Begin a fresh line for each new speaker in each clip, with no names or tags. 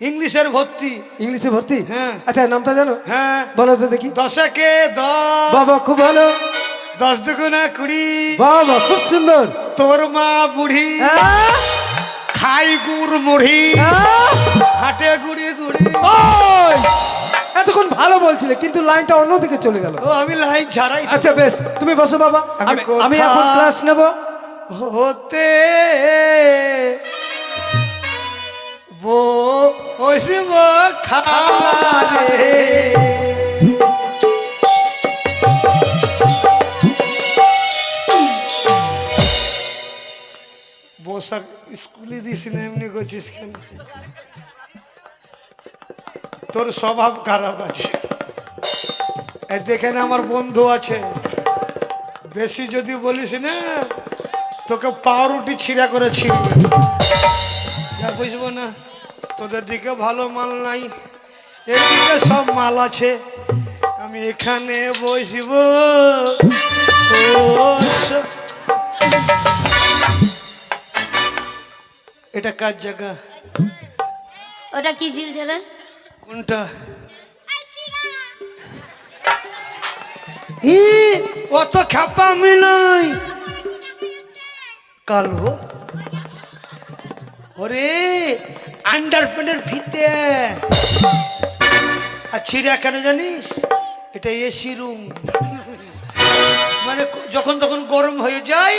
ইংলিশের ভর্তি।
ইংলিশে ভর্তি?
হ্যাঁ।
আচ্ছা নামটা জানো?
হ্যাঁ।
বলো তো দেখি।
দশকে দশ।
বাবা খুব ভালো।
দশ দুগুণা কুড়ি।
বাবা খুব সুন্দর।
তোর মা বুড়ি। খাই গুড় মুড়ি। হাটে গুড়ি গুড়ি!
এতক্ষণ ভালো বলছিলে কিন্তু লাইনটা অন্যদিকে চলে গেল।
ও আমি লাইন ছাড়াই।
আচ্ছা বেশ তুমি বসো বাবা।
আমি
আমি আমি এখন ক্লাস নেব।
হতে বসব স্কুলে দিস না, এমনি করছিস কেন? তোর স্বভাব খারাপ আছে। দেখেন আমার বন্ধু আছে। বেশি যদি বলিস না, তোকে পাউরুটি ছিঁড়া করে ছিঁড়বে। বুঝব না। তোদের দিকে ভালো মাল নাই। এদিকে সব মাল আছে। আমি এখানে বসব। এটা কার জায়গা?
ওটা কি ঝিলঝালা
কোনটা? ই অত খাপা আমি নাই। কালো? ওরে আন্ডার প্যান্টের ফিতে আর ছিঁড়া কেন জানিস? এটা এসি রুম মানে যখন তখন গরম হয়ে যায়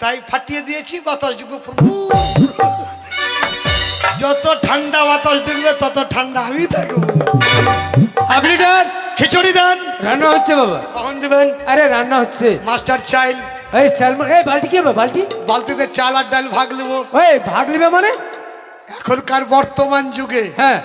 তাই ফাটিয়ে দিয়েছি বাতাস ঢুকবে প্রভু যত ঠান্ডা বাতাস ঢুকবে তত ঠান্ডা আমি থাকব।
আপনি ডান
খিচুড়ি দেন।
রান্না হচ্ছে বাবা।
কখন দেবেন।
আরে রান্না হচ্ছে।
মাস্টার চাইল।
এই চালমন এই বালতি কি বালতি?
বালতিতে চাল আর ডাল ভাগ নেব।
ওই ভাগ নেবে মানে?
এখনকার বর্তমান যুগে
হ্যাঁ।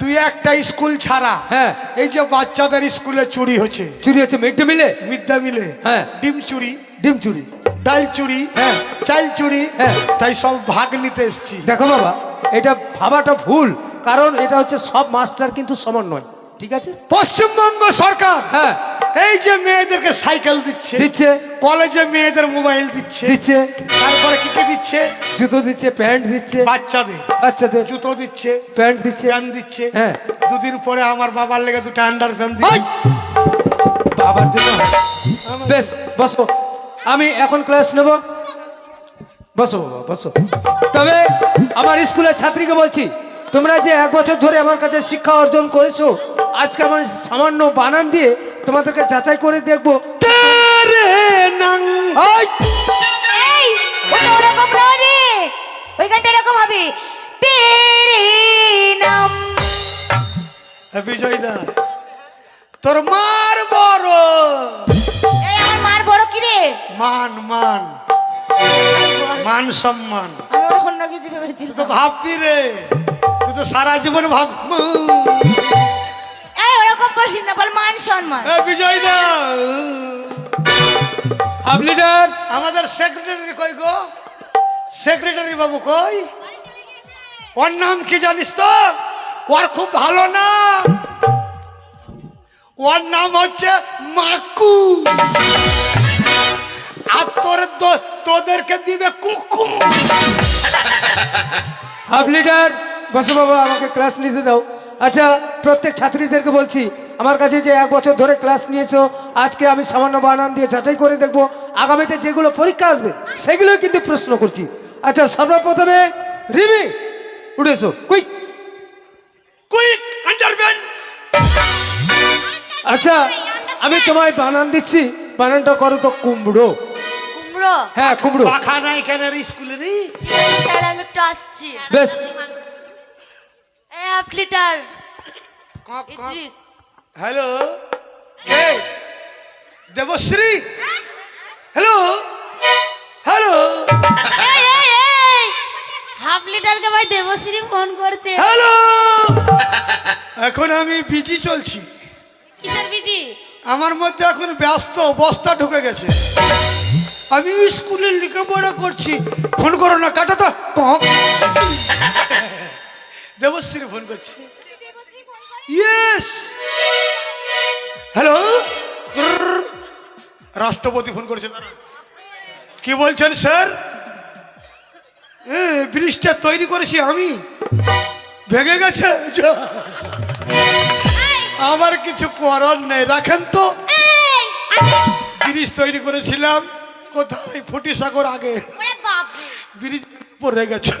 দুই একটা স্কুল ছাড়া
হ্যাঁ।
এই যে বাচ্চাদের স্কুলে চুরি হচ্ছে।
চুরি হচ্ছে মিড ডে মিলে?
মিড ডে মিলে।
হ্যাঁ।
ডিম চুরি।
ডিম চুরি।
ডাল চুরি।
হ্যাঁ।
চাল চুরি।
হ্যাঁ।
তাই সব ভাগ নিতে এসছি।
দেখো বাবা এটা ভাবাটা ভুল কারণ এটা হচ্ছে সব মাস্টার কিন্তু সমান নয় ঠিক আছে?
পশ্চিমবঙ্গ সরকার
হ্যাঁ।
এই যে মেয়েদেরকে সাইকেল দিচ্ছে
দিচ্ছে।
কলেজে মেয়েদের মোবাইল দিচ্ছে
দিচ্ছে।
তারপরে কি কি দিচ্ছে?
জুতো দিচ্ছে প্যান্ট দিচ্ছে।
বাচ্চাদের।
বাচ্চাদের।
জুতো দিচ্ছে
প্যান্ট দিচ্ছে।
প্যান দিচ্ছে।
হ্যাঁ।
দুদিন পরে আমার বাবার লেগে দুটো আন্ডার প্যান
ওই!
দিচ্ছে
বাবার জন্য। বেশ বসো। আমি এখন ক্লাস নেব। বসো বাবা বসো। তবে আমার স্কুলের ছাত্রীকে বলছি তোমরা যে এক বছর ধরে আমার কাছে শিক্ষা অর্জন করেছ আজকে আমার সামান্য বানান দিয়ে তোমাদেরকে যাচাই করে দেখব।
তেরে নাং।
ওই!
গানটা এরকম হবে। তেরে নাম।
বিজয় দা তোর মার বড়।
আমার মার বড় কি রে?
মান মান। মান সম্মান।
আমি অন্য কিছু
তুই তো ভাববি রে। তুই তো সারা জীবন ভাব
বলি না বল মান সম্মান।
বিজয় দা
লিটার
আমাদের সেক্রেটারি কই গো? সেক্রেটারি বাবু কই? ওর নাম কি জানিস তো? ওর খুব ভালো নাম। ওর নাম হচ্ছে মাকু। আর তোর তো- তোদেরকে দিবে কুকু।
হাফ লিটার বসো বাবা আমাকে ক্লাস নিতে দাও। আচ্ছা প্রত্যেক ছাত্রীদেরকে বলছি আমার কাছে যে এক বছর ধরে ক্লাস নিয়েছো আজকে আমি সামান্য বানান দিয়ে যাচাই করে দেখব আগামীতে যেগুলো পরীক্ষা আসবে সেগুলোই কিন্তু প্রশ্ন করছি। আচ্ছা সর্বপ্রথমে রিমি উঠেছো কুইক।
কুইক আন্ডারম্যান
আচ্ছা আমি তোমায় বানান দিচ্ছি বানানটা করো তো কুমড়ো।
কুমড়ো?
হ্যাঁ কুমড়ো।
পাখা নাই কেন রে স্কুলেরই
আমি একটু আসছি।
বেশ।
Half litre. ইদ্রিস
হ্যালো কে দেবশ্রী হ্যালো হ্যালো
এই এই এই হাফ লিটারকে ভাই দেবশ্রী ফোন করছে।
হ্যালো এখন আমি বিজি চলছি।
কিসের বিজি
আমার মধ্যে এখন ব্যস্ত বস্তা ঢুকে গেছে। আমি স্কুলে লেখাপড়া করছি। ফোন করো না কাটা তো। কক। দেবশ্রী ফোন করছি ইয়েস হ্যালো রাষ্ট্রপতি ফোন করেছে দাঁড়া। কি বলছেন স্যার? ব্রিজটা তৈরি করেছি আমি। ভেঙে গেছে। আমার কিছু করার নেই। রাখেন তো। ব্রিজ তৈরি করেছিলাম। কোথায়? ফুটি সাগর আগে ব্রিজ পড়ে গেছে।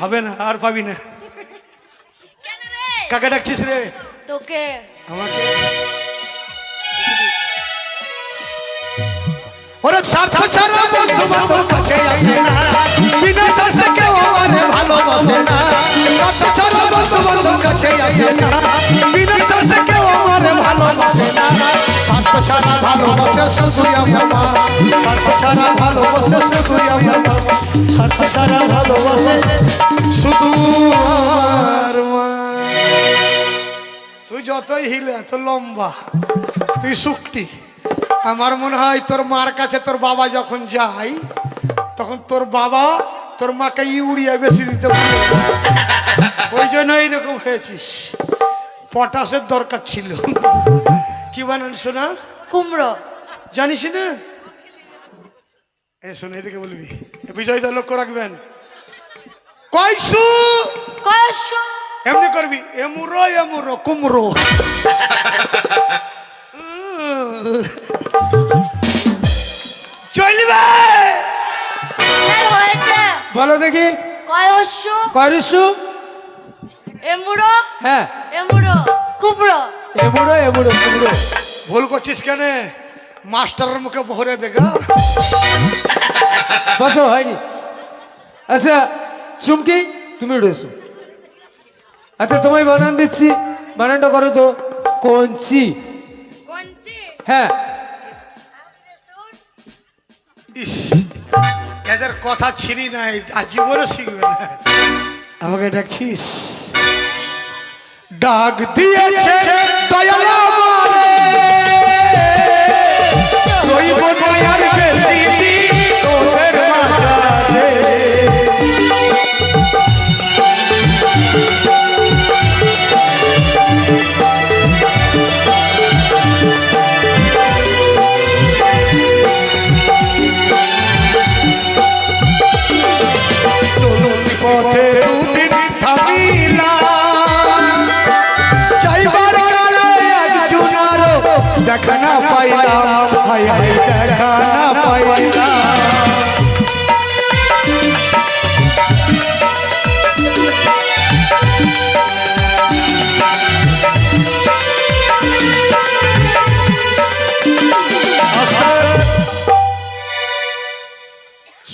হবে না আর পাবি না। কাকে ডাকছিস রে?
তোকে।
আমাকে। ওরে স্বার্থ ছাড়া বন্ধু বান্ধব কাছে আসে না। বিনা স্বার্থে কেউ আমারে ভালোবাসে না। স্বার্থ ছাড়া বন্ধু বান্ধব কাছে আসে না। তুই যতই হিলে, এত লম্বা। তুই শুকটি। আমার মনে হয় তোর মার কাছে তোর বাবা যখন যাই তখন তোর বাবা তোর মাকে ইউরিয়া বেশি দিতে বলে। ওই জন্য এইরকম হয়েছিস। পটাশের দরকার ছিল। কি বানান শোনা?
কুমড়ো।
জানিস না? এ শোন এদিকে বলবি। এ বিজয়দা লক্ষ্য রাখবেন। কয়সু
কয়শ?
এমনি করবি। এমুরো এমুরো কুমড়ো। চলবে!
বলো দেখি।
কয়শ?
করিসু
এমুড়ো
হ্যাঁ।
এমুড়ো কুমড়ো।
এমুড়ো এমুড়ো কুমড়ো
ভুল করছিস কেন? মাস্টারের মুখে ভরে দেখা
বসো হয়নি আচ্ছা চুমকি তুমি উঠে এসো। আচ্ছা তোমায় বানান দিচ্ছি বানানটা করো তো। কঞ্চি। হ্যাঁ।
ইস এদের কথা ছিঁড়ি নাই আর জীবনে শিখবে না। আমাকে ডাকছিস? ডাক দিয়েছে দয়াল আমারে।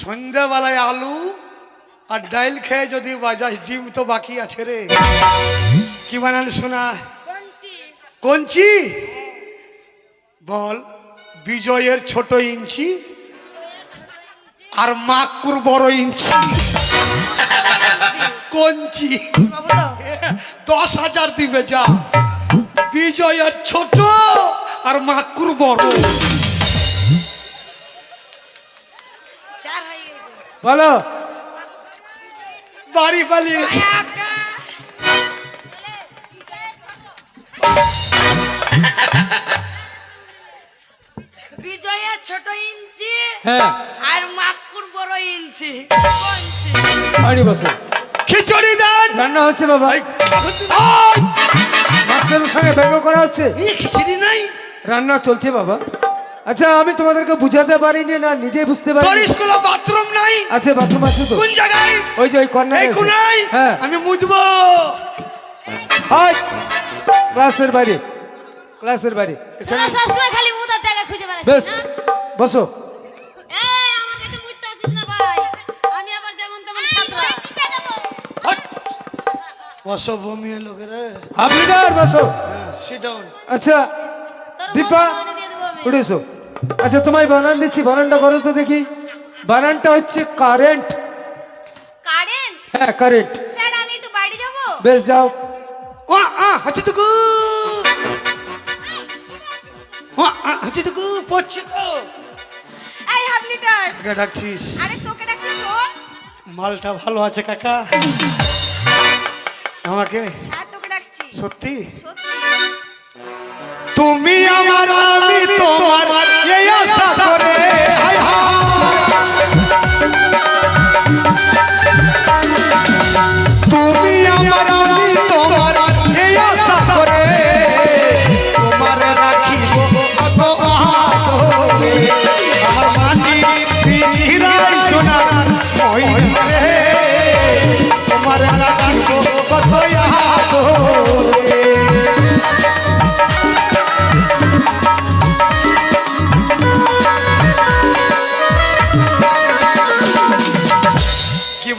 সন্ধ্যাবেলায় আলু আর ডাইল খেয়ে যদি বাজাস ডিম তো বাকি আছে রে। কি বানান শোনা
কঞ্চি?
বল বিজয়ের ছোট ইঞ্চি আর মাকুর বড় ইঞ্চি। কঞ্চি। দশ হাজার দিবে যা। বিজয়ের ছোট আর মাকুর বড়।
বলো।
বাড়ি পালিয়ে গেছে।
বিজয়ের ছোট ইঞ্চি
হ্যাঁ।
আর মাকুর বড় ইঞ্চি।
হয়নি বসো।
খিচুড়ি দেন।
রান্না হচ্ছে বাবা। মাস্টারের সঙ্গে ব্যঙ্গ করা হচ্ছে।
খিচুড়ি নাই।
রান্না চলছে বাবা। আচ্ছা আমি তোমাদেরকে বুঝাতে পারিনি না নিজে বুঝতে পারি
স্কুলে নাই
আছে বাথরুম আছে তো।
কোন জায়গায়?
ওই যে ওই কর্নারে
এই কোনাই
হ্যাঁ।
আমি মুদবো
হাই ক্লাসের বাইরে। ক্লাসের বাইরে।
তোরা সবসময় খালি মুদার জায়গা খুঁজে
বেশ।
বেড়াচ্ছিস না?
বসো।
এই আমার কাছে মুড়তে আসিস না ভাই। আমি আবার যেমন তেমন খাতরা
বসো লোকেরা সিট ডাউন
আচ্ছা দীপা। উঠেছো আচ্ছা তোমায় বানান দিচ্ছি বানানটা করো তো দেখি। বানানটা হচ্ছে কারেন্ট।
কারেন্ট?
হ্যাঁ কারেন্ট।
স্যার আমি একটু বাড়ি যাব?
বেশ যাও।
ও আ হাতে তো গু ও আ হাতে তো গু পড়ছি তো।
এই হাফ লিটার
কাকে ডাকছিস?
আরে তোকে ডাকছি শোন।
মালটা ভালো আছে কাকা। আমাকে?
আর তোকে ডাকছি।
সত্যি?
সত্যি।
তুমি আমার আমি তোমার এই আশা করে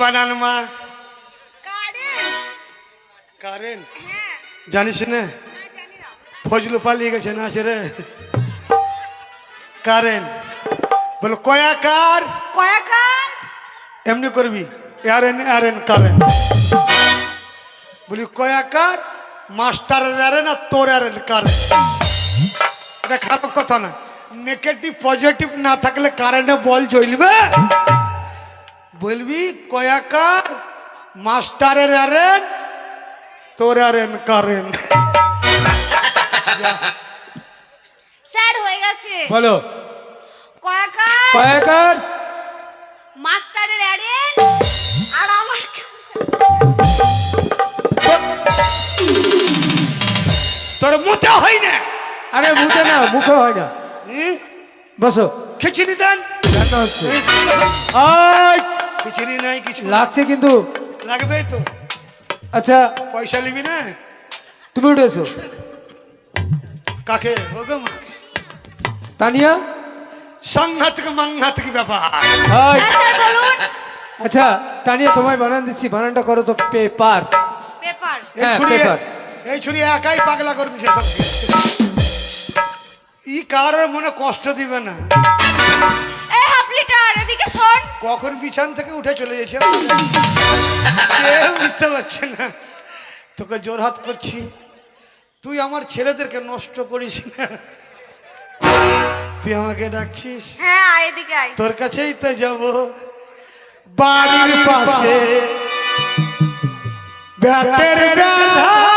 বানান মা। কারেন জানিস না ফজলু পালিয়ে গেছে না আছে রে। কারেন বলো কয়াকার
কয়াকার
এমনি করবি এয়ারেন এয়ারেন কারেন বলি কয়াকার মাস্টারের আরেন আর তোর আরেন কারেন এটা খারাপ কথা না। নেগেটিভ পজিটিভ না থাকলে কারেন্টে বল জ্বলবে। বলবি কয়াকার মাস্টারের আরেন তোর আরেন কারেন
স্যার হয়ে গেছে।
বলো।
কয়াকার
কয়েকার
মাস্টারের অ্যারেন আর আমার
তোর মোটা হয় না।
আরে মুখে না মুখে হয় না? বসো।
খিচুড়ি দেন।
আয়,
খিচুড়ি নাই কিছু
লাগছে কিন্তু।
লাগবে তো।
আচ্ছা।
পয়সা নিবি না?
তুমি উঠে এসো।
কাকে? ওগো মাকে।
তানিয়া?
সাংঘাতিক মাংঘাতিক ব্যাপার।
হ্যাঁ
আচ্ছা তানিয়া তোমায় বানান দিচ্ছি। বানানটা করো তো পেপার।
পেপার।
এই
হ্যাঁ,
ছুরি
পেপার।
এই ছুরি একাই পাগলা করে দিছে সব। ই কারোর মনে কষ্ট দিবে না। কখন বিছান থেকে উঠে চলে গেছে? কেউ বুঝতে পারছে না। তোকে জোরহাত করছি। তুই আমার ছেলেদেরকে নষ্ট করিস না। তুই আমাকে ডাকছিস?
হ্যাঁ আয় এদিকে আয়।
তোর কাছেই তো যাব। বাড়ির পাশে। ব্যাতের বেলা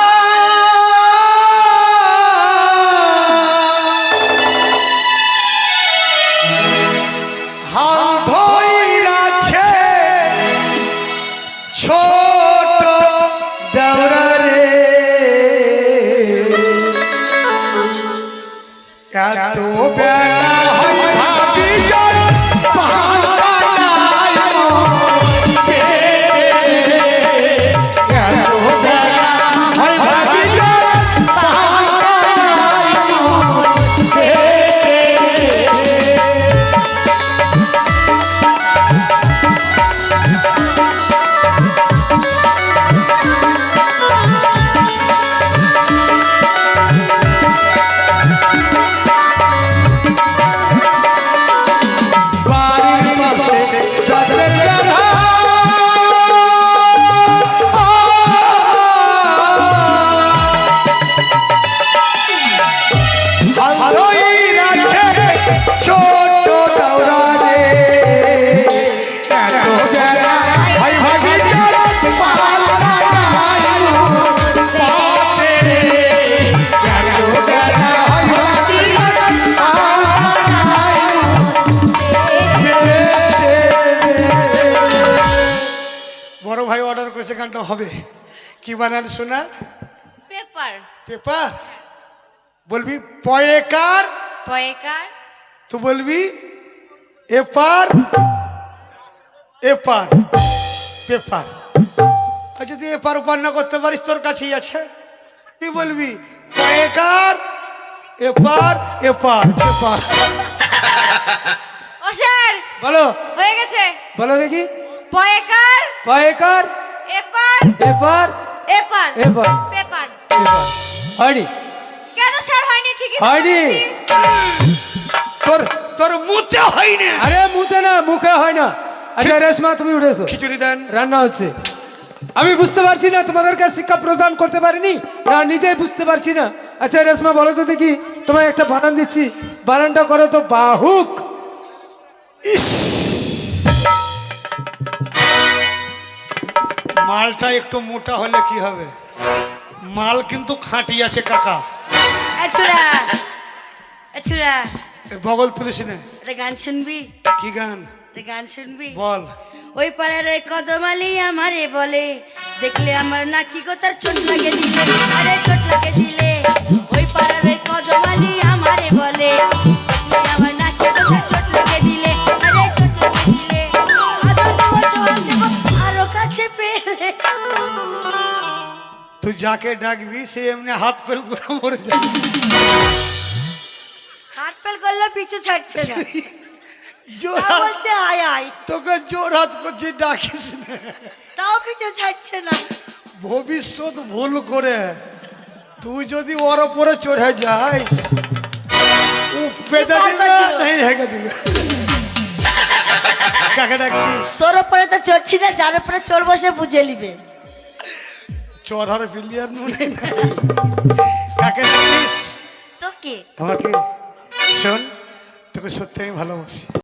গানটা হবে। কি বানান শোনা?
পেপার।
পেপার? বলবি পয়েকার?
পয়েকার।
তো বলবি এপার এপার পেপার। আর যদি এপার ওপার না করতে পারিস তোর কাছেই আছে। তুই বলবি? পয়েকার এপার এপার
ও স্যার!
বলো।
হয়ে গেছে।
বলো দেখি।
পয়েকার।
কয়েকার
এপার।
এপার।
এপার।
এপার।
পেপার।
হয়নি।
কেন স্যার হয়নি? ঠিকই
হয়নি।
তোর তোর মুতে হয় না
আরে মুখে না মুখে হয় না। আচ্ছা রেশমা তুমি উঠে এসো।
খিচুড়ি দেন।
রান্না হচ্ছে। আমি বুঝতে পারছি না তোমাদেরকে শিক্ষা প্রদান করতে পারিনি। না নিজেই বুঝতে পারছি না। আচ্ছা রেশমা বলো তো দেখি তোমায় একটা বানান দিচ্ছি। বানানটা করো তো বাহুক।
মালটা একটু মোটা হলে কি হবে? মাল কিন্তু খাঁটি আছে কাকা।
আছুরা
এ বগল তুলিস না
গান শুনবি?
কি গান?
গান শুনবি?
বল।
ওই পাড়ার ওই কদমালি আমারে বলে দেখলে আমার নাকি গো তার চোট লাগে দিলে? আরে চোট লাগে দিলে। ওই পাড়ার ওই কদমালি আমারে বলে আমার নাকি গো তার চোট লাগে দিলে? আরে
যাকে ডাকবি সে এমনি হাত ফেল করে মরে যাবে।
হাত পেল করলে পিছু ছাড়ছে না।
জোর
বলছে আয় আয়।
তোকে জোর হাত করছি ডাকিস না।
তাও পিছু ছাড়ছে না।
ভবিষ্যৎ ভুল করে তুই যদি ওর উপরে চড়ে যাস ও দিবে। নাই দিবে। কাকে ডাকছিস?
তোর উপরে তো চড়ছি না যার উপরে চড়বো সে বুঝে নিবে।
চড়ার প্লেয়ার মনে। কাকে তোকে
তোকে।
আমাকে শোন তোকে সত্যি আমি ভালোবাসি।